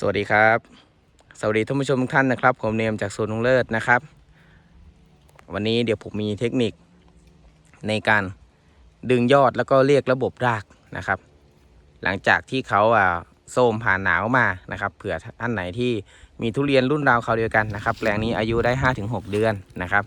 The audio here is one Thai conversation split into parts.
สวัสดีครับ สวัสดีท่านผู้ชมทุกท่านนะครับ ผมเนมจากสวนนุงเลิศนะครับ วันนี้เดี๋ยวผมมีเทคนิคในการดึงยอดแล้วก็เรียกระบบรากนะครับ หลังจากที่เขาอ่าโซมผ่านหนาวมานะครับเผื่อท่านไหนที่มีทุเรียนรุ่นราวเขาเดียวกันนะครับแปลงนี้อายุได้ 5-6 เดือนนะครับ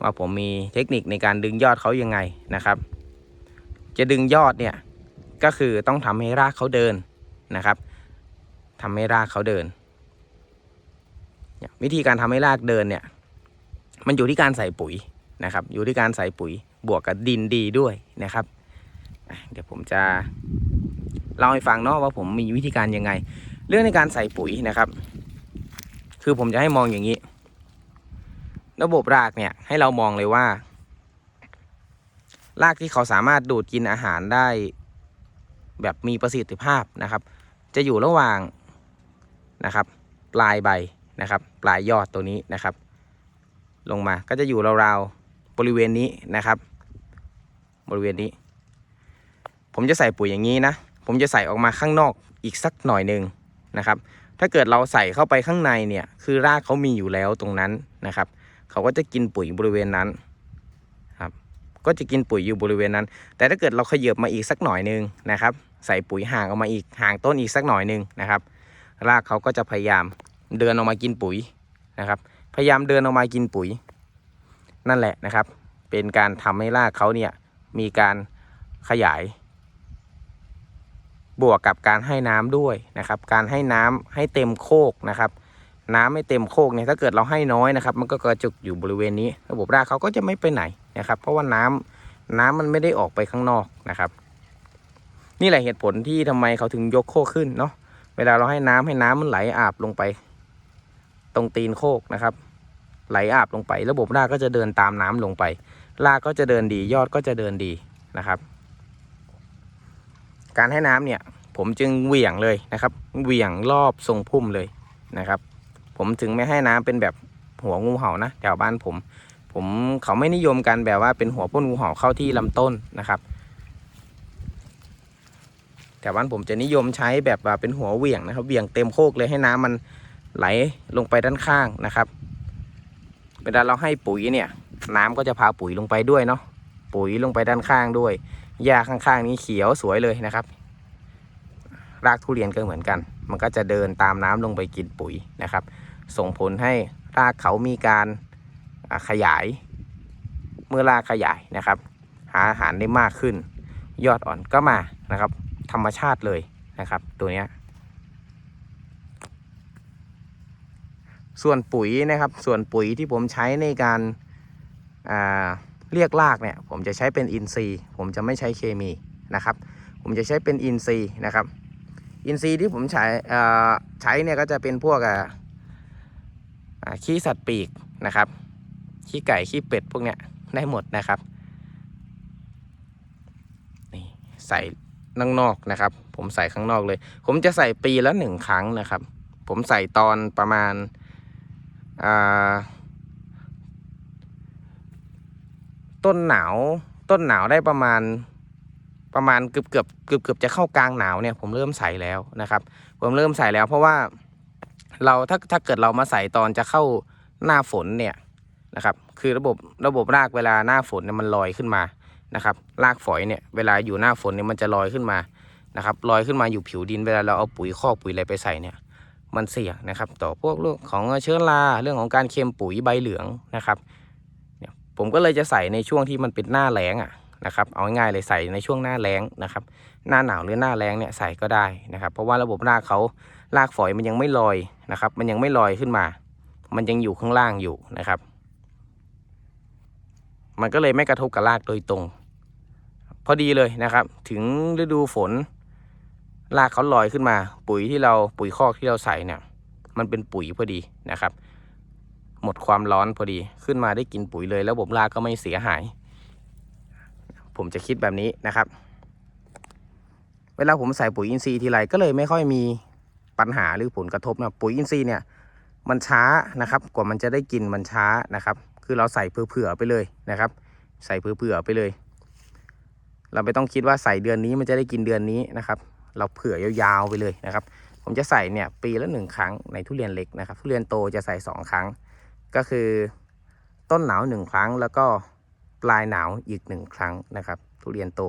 ว่าผมมีเทคนิคในการดึงยอดเขายังไงนะครับ จะดึงยอดเนี่ยก็คือต้องทำให้รากเขาเดินนะครับ ทำให้รากเขาเดิน วิธีการทำให้รากเดินเนี่ย มันอยู่ที่การใส่ปุ๋ยนะครับ อยู่ที่การใส่ปุ๋ยบวกกับดินดีด้วยนะครับ เดี๋ยวผมจะเล่าให้ฟังเนาะว่าผมมีวิธีการยังไง เรื่องในการใส่ปุ๋ยนะครับ คือผมจะให้มองอย่างนี้ ระบบรากเนี่ยให้เรามองเลยว่ารากที่เขาสามารถดูดกินอาหารได้ แบบมีประสิทธิภาพนะครับ จะอยู่ระหว่าง นะครับ ปลายใบนะครับ ปลายยอดตัวนี้นะครับ ลงมาก็จะอยู่ราวๆบริเวณนี้นะครับ บริเวณนี้ ผมจะใส่ปุ๋ยอย่างนี้นะผมจะใส่ออกมาข้างนอกอีกสักหน่อยหนึ่งนะครับ ถ้าเกิดเราใส่เข้าไปข้างในเนี่ยคือรากเขามีอยู่แล้วตรงนั้นนะครับ เขาก็จะกินปุ๋ยบริเวณนั้นครับก็จะกินปุ๋ยอยู่บริเวณนั้น แต่ถ้าเกิดเราขยับมาอีกสักหน่อยหนึ่งนะครับ ใส่ปุ๋ยห่างออกมาอีกห่างต้นอีกสักหน่อยหนึ่งนะครับ รากเขาก็จะพยายามเดินออกมากินปุ๋ยนะครับ พยายามเดินออกมากินปุ๋ย นั่นแหละนะครับ เป็นการทำให้รากเขาเนี่ยมีการขยาย บวกกับการให้น้ำด้วยนะครับ การให้น้ำให้เต็มโคกนะครับ น้ำไม่เต็มโคกเนี่ยถ้าเกิดเราให้น้อยนะครับ มันก็กระจุกอยู่บริเวณนี้ ระบบรากเขาก็จะไม่ไปไหนนะครับ เพราะว่าน้ำน้ำมันไม่ได้ออกไปข้างนอกนะครับ นี่แหละเหตุผลที่ทำไมเขาถึงยกโคกขึ้นเนาะ เวลาเราให้น้ำให้น้ำมันไหลอาบลงไป ตรงตีนโคกนะครับ ไหลอาบลงไป ระบบรากก็จะเดินตามน้ำลงไป รากก็จะเดินดียอดก็จะเดินดีนะครับ การให้น้ำเนี่ย ผมจึงเหวี่ยงเลยนะครับเหวี่ยงรอบทรงพุ่มเลยนะครับ ผมถึงไม่ให้น้ำเป็นแบบหัวงูเห่านะแถวบ้านผม ผมเขาไม่นิยมกันแบบว่าเป็นหัวพ่นงูเห่าเข้าที่ลำต้นนะครับ แต่บ้านผมจะนิยมใช้แบบว่าเป็นหัวเหวี่ยงนะครับ เหวี่ยงเต็มโคกเลยให้น้ำมันไหลลงไปด้านข้างนะครับ เวลาเราให้ปุ๋ยเนี่ย น้ำก็จะพาปุ๋ยลงไปด้วยเนาะ ปุ๋ยลงไปด้านข้างด้วย หญ้าข้างๆ นี้เขียวสวยเลยนะครับ รากทุเรียนก็เหมือนกัน มันก็จะเดินตามน้ำลงไปกินปุ๋ยนะครับ ส่งผลให้รากเขามีการขยาย เมื่อรากขยายนะครับ หาอาหารได้มากขึ้น ยอดอ่อนก็มานะครับ ธรรมชาติเลยนะครับ ตัวเนี้ยส่วนปุ๋ยนะครับ ส่วนปุ๋ยที่ผมใช้ในการาเรียกรากเนี่ย ผมจะใช้เป็นอินทรีย์ ผมจะไม่ใช้เคมีนะครับ ผมจะใช้เป็นอินทรีย์นะครับ อินทรีย์ที่ผมใช้ใช้เนี่ยก็จะเป็นพวกขี้สัตว์ปีกนะครับ ขี้ไก่ขี้เป็ดพวกเนี้ยได้หมดนะครับ นี่ใส่ ข้างนอกนะครับ ผมใส่ข้างนอกเลย ผมจะใส่ปีละหนึ่งครั้งนะครับ ผมใส่ตอนประมาณาต้นหนาวต้นหนาวได้ประมาณประมาณเกือบเกือบเกือบเกือบจะเข้ากลางหนาวเนี่ยผมเริ่มใส่แล้วนะครับ ผมเริ่มใส่แล้ว เพราะว่าเราถ้าถ้าเกิดเรามาใส่ตอนจะเข้าหน้าฝนเนี่ยนะครับ คือระบบระบบรากเวลาหน้าฝนเนี่ยมันลอยขึ้นมา นะครับรากฝอยเนี่ยเวลาอยู่หน้าฝนเนี่ยมันจะลอยขึ้นมานะครับลอยขึ้นมาอยู่ผิวดินเวลาเราเอาปุ๋ยคอกปุ๋ยอะไรไปใส่เนี่ยมันเสี่ยงนะครับ ต่อพวกเรื่องของเชื้อราเรื่องของการเค็มปุ๋ยใบเหลืองนะครับเนี่ยผมก็เลยจะใส่ในช่วงที่มันเป็นหน้าแล้งอะนะครับเอาง่ายๆเลยใส่ในช่วงหน้าแล้งนะครับหน้าหนาวหรือหน้าแล้งเนี่ยใส่ก็ได้นะครับ เพราะว่าระบบรากเขารากฝอยมันยังไม่ลอยนะครับ มันยังไม่ลอยขึ้นมา มันยังอยู่ข้างล่างอยู่นะครับ มันก็เลยไม่กระทบกับรากโดยตรง พอดีเลยนะครับ ถึงฤดูฝนรากเขาลอยขึ้นมา ปุ๋ยที่เราปุ๋ยคอกที่เราใส่เนี่ย มันเป็นปุ๋ยพอดีนะครับ หมดความร้อนพอดีขึ้นมาได้กินปุ๋ยเลยแล้วบบรากก็ไม่เสียหาย ผมจะคิดแบบนี้นะครับ เวลาผมใส่ปุ๋ยอินทรีย์ทีไรก็เลยไม่ค่อยมีปัญหาหรือผลกระทบนะปุ๋ยอินทรีย์เนี่ย มันช้านะครับ กว่ามันจะได้กินมันช้านะครับ คือเราใส่เผื่อๆไปเลยนะครับ ใส่เผื่อๆไปเลย เราไม่ต้องคิดว่าใส่เดือนนี้มันจะได้กินเดือนนี้นะครับ เราเผื่อยาวๆไปเลยนะครับ ผมจะใส่เนี่ยปีละหนึ่งครั้งในทุเรียนเล็กนะครับ ทุเรียนโตจะใส่สองครั้ง ก็คือต้นหนาวหนึ่งครั้ง แล้วก็ปลายหนาวอีกหนึ่งครั้งนะครับ ทุเรียนโต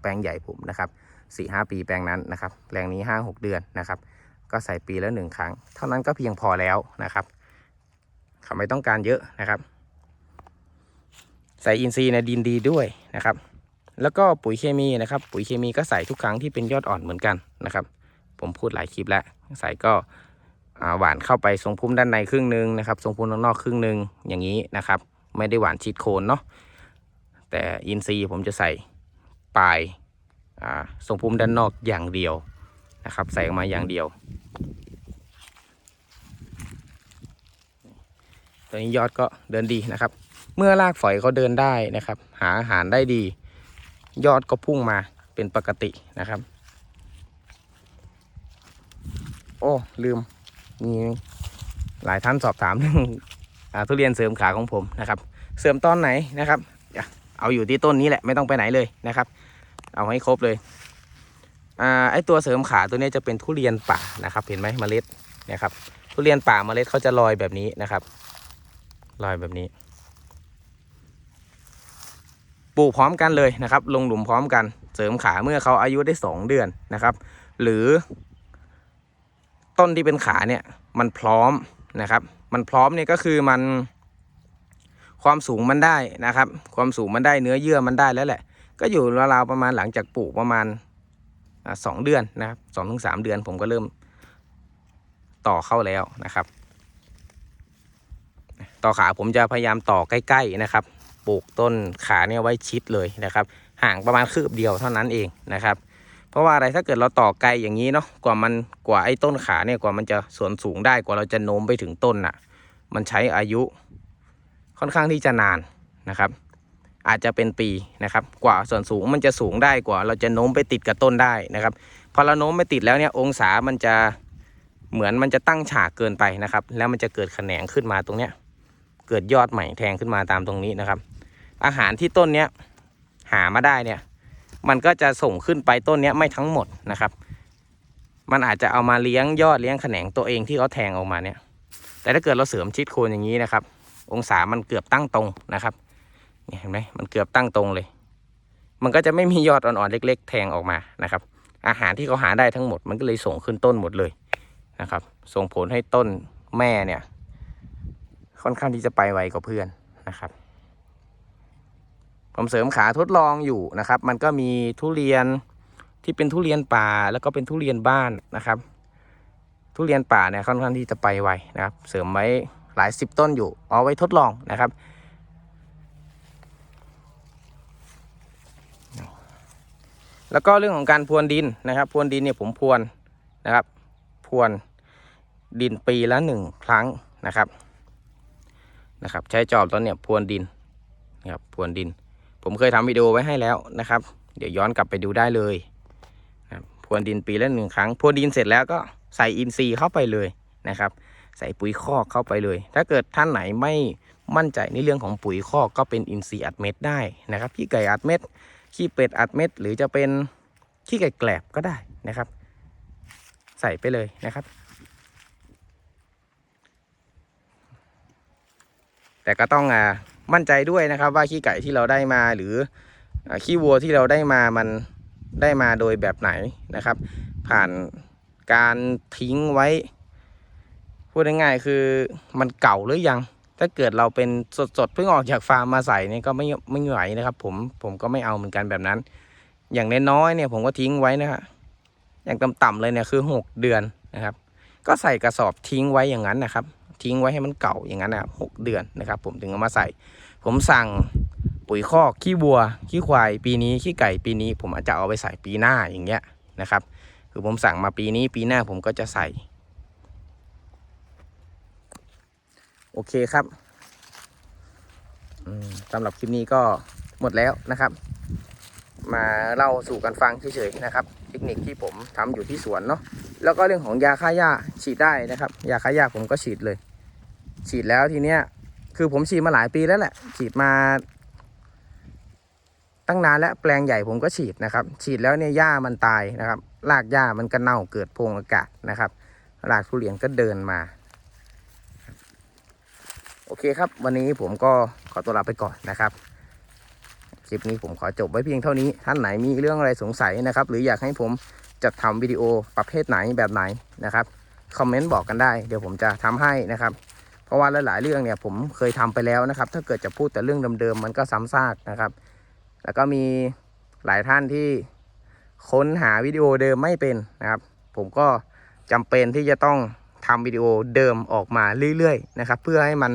แปลงใหญ่ผมนะครับสี่ห้าปีแปลงนั้นนะครับ แปลงนี้ห้าหกเดือนนะครับ ก็ใส่ปีละหนึ่งครั้ง เท่านั้นก็เพียงพอแล้วนะครับเขาไม่ต้องการเยอะนะครับ ใส่อินทรีย์ในดินดีด้วยนะครับ แล้วก็ปุ๋ยเคมีนะครับ ปุ๋ยเคมีก็ใส่ทุกครั้งที่เป็นยอดอ่อนเหมือนกันนะครับ ผมพูดหลายคลิปแล้ว ใส่ก็หวานเข้าไปทรงพุ่มด้านในครึ่งหนึ่งนะครับทรงพุ่มด้านนอกครึ่งหนึ่งอย่างนี้นะครับ ไม่ได้หวานชิดโคนเนาะแต่อินทรีย์ผมจะใส่ปลายทรงพุ่มด้านนอกอย่างเดียวนะครับ ใส่ออกมาอย่างเดียวตัวนี้ยอดก็เดินดีนะครับ เมื่อรากฝอยเขาเดินได้นะครับ หาอาหารได้ดี ยอดก็พุ่งมาเป็นปกตินะครับ โอ้ลืมมีหลายท่านสอบถามเรื่องทุเรียนเสริมขาของผมนะครับ เสริมตอนไหนนะครับเอาอยู่ที่ต้นนี้แหละไม่ต้องไปไหนเลยนะครับ เอาให้ครบเลยอ่าไอตัวเสริมขาตัวนี้จะเป็นทุเรียนป่านะครับ เห็นไหมเมล็ดเนะครับ ทุเรียนป่าเมล็ดเขาจะลอยแบบนี้นะครับ ลอยแบบนี้ ปลูกพร้อมกันเลยนะครับ ลงหลุมพร้อมกัน เสริมขาเมื่อเขาอายุได้สองเดือนนะครับ หรือ ต้นที่เป็นขาเนี่ยมันพร้อมนะครับ มันพร้อมเนี่ยก็คือมันความสูงมันได้นะครับ ความสูงมันได้เนื้อเยื่อมันได้แล้วแหละ ก็อยู่ราวๆประมาณหลังจากปลูกประมาณสองเดือนนะครับสองถึงสามเดือนผมก็เริ่มต่อเข้าแล้วนะครับ ต่อขาผมจะพยายามต่อใกล้ๆนะครับ ปลูกต้นขาเนี่ยไว้ชิดเลยนะครับ ห่างประมาณคืบเดียวเท่านั้นเองนะครับ เพราะว่าอะไรถ้าเกิดเราต่อไกลอย่างนี้เนาะกว่ามันกว่าไอ้ต้นขาเนี่ยกว่ามันจะส่วนสูงได้กว่าเราจะโน้มไปถึงต้นน่ะ มันใช้อายุค่อนข้างที่จะนานนะครับอาจจะเป็นปีนะครับ กว่าส่วนสูงมันจะสูงได้กว่า เราจะโน้มไปติดกับต้นได้นะครับ พอเราโน้มไปติดแล้วเนี่ยองศามันจะเหมือนมันจะตั้งฉากเกินไปนะครับ แล้วมันจะเกิดแขนงขึ้นมาตรงเนี้ย เกิดยอดใหม่แทงขึ้นมาตามตรงนี้นะครับ อาหารที่ต้นเนี้ยหามาได้เนี่ยมันก็จะส่งขึ้นไปต้นเนี้ยไม่ทั้งหมดนะครับ มันอาจจะเอามาเลี้ยงยอดเลี้ยงแขนงตัวเองที่เขาแทงออกมาเนี่ย แต่ถ้าเกิดเราเสริมชิดโคนอย่างนี้นะครับ องศามันเกือบตั้งตรงนะครับเนี่ยเห็นไหมมันเกือบตั้งตรงเลย มันก็จะไม่มียอดอ่อนๆเล็ก ๆ แทงออกมานะครับ อาหารที่เขาหาได้ทั้งหมด มันก็เลยส่งขึ้นต้นหมดเลยนะครับ ส่งผลให้ต้นแม่เนี่ย ค่อนข้างที่จะไปไวกว่าเพื่อนนะครับ ผมเสริมขาทดลองอยู่นะครับ มันก็มีทุเรียนที่เป็นทุเรียนป่าแล้วก็เป็นทุเรียนบ้านนะครับ ทุเรียนป่าเนี่ยค่อนข้างที่จะไปไวนะครับ เสริมไว้หลายสิบต้นอยู่เอาไว้ทดลองนะครับแล้วก็เรื่องของการพรวนดินนะครับพรวนดินเนี่ยผมพรวนนะครับพรวนดินปีละหนึ่งครั้งนะครับนะครับ ใช้จอบตอนเนี่ยพรวนดินนะครับพรวนดิน ผมเคยทำวิดีโอไว้ให้แล้วนะครับ เดี๋ยวย้อนกลับไปดูได้เลยครับพรวนดินปีละหนึ่งครั้งพรวนดินเสร็จแล้วก็ใส่อินทรีย์เข้าไปเลยนะครับ ใส่ปุ๋ยคอกเข้าไปเลย ถ้าเกิดท่านไหนไม่มั่นใจในเรื่องของปุ๋ยคอกก็เป็นอินทรีย์อัดเม็ดได้นะครับขี้ไก่อัดเม็ดขี้เป็ดอัดเม็ดหรือจะเป็นขี้ไก่แกลบก็ได้นะครับ ใส่ไปเลยนะครับ แต่ก็ต้องอ่า มั่นใจด้วยนะครับ ว่าขี้ไก่ที่เราได้มาหรือขี้วัวที่เราได้มามันได้มาโดยแบบไหนนะครับ ผ่านการทิ้งไว้ พูดง่ายๆคือมันเก่าหรือยัง ถ้าเกิดเราเป็นสดๆเพิ่งออกจากฟาร์มมาใส่เนี่ยก็ไม่ไม่ไหวนะครับ ผมผมก็ไม่เอาเหมือนกันแบบนั้น อย่างน้อยๆเนี่ยผมก็ทิ้งไว้นะฮะอย่างต่ำๆเลยเนี่ยคือหกเดือนนะครับ ก็ใส่กระสอบทิ้งไว้อย่างนั้นนะครับ ทิ้งไว้ให้มันเก่าอย่างนั้นนะครับหกเดือนนะครับ ผมถึงเอามาใส่ ผมสั่งปุ๋ยคอกขี้วัวขี้ควายปีนี้ขี้ไก่ปีนี้ ผมอาจจะเอาไปใส่ปีหน้าอย่างเงี้ยนะครับ คือผมสั่งมาปีนี้ปีหน้าผมก็จะใส่ โอเคครับสำหรับคลิปนี้ก็หมดแล้วนะครับ มาเล่าสู่กันฟังเฉยๆนะครับ เทคนิคที่ผมทำอยู่ที่สวนเนาะแล้วก็เรื่องของยาฆ่าหญ้าฉีดได้นะครับ ยาฆ่าหญ้าผมก็ฉีดเลย ฉีดแล้วทีเนี้ย คือผมฉีดมาหลายปีแล้วแหละ ฉีดมาตั้งนานแล้วแปลงใหญ่ผมก็ฉีดนะครับ ฉีดแล้วเนี่ยหญ้ามันตายนะครับรากหญ้ามันก็เน่าเกิดพงอากาศนะครับรากทุเรียนก็เดินมา โอเคครับ วันนี้ผมก็ขอตัวลาไปก่อนนะครับ คลิปนี้ผมขอจบไว้เพียงเท่านี้ ท่านไหนมีเรื่องอะไรสงสัยนะครับ หรืออยากให้ผมจัดทำวิดีโอประเภทไหนแบบไหนนะครับ คอมเมนต์บอกกันได้ เดี๋ยวผมจะทำให้นะครับ เพราะว่าหลายๆเรื่องเนี่ยผมเคยทำไปแล้วนะครับ ถ้าเกิดจะพูดแต่เรื่องเดิมๆมันก็ซ้ำซากนะครับ แล้วก็มีหลายท่านที่ค้นหาวิดีโอเดิมไม่เป็นนะครับ ผมก็จำเป็นที่จะต้องทำวิดีโอเดิมออกมาเรื่อยๆนะครับ เพื่อให้มัน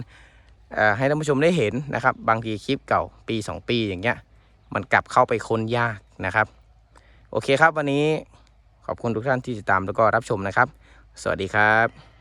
ให้ท่านผู้ชมได้เห็นนะครับ บางทีคลิปเก่าปี 2 ปีอย่างเงี้ยมันกลับเข้าไปค้นยากนะครับ โอเคครับวันนี้ขอบคุณทุกท่านที่ติดตามแล้วก็รับชมนะครับ สวัสดีครับ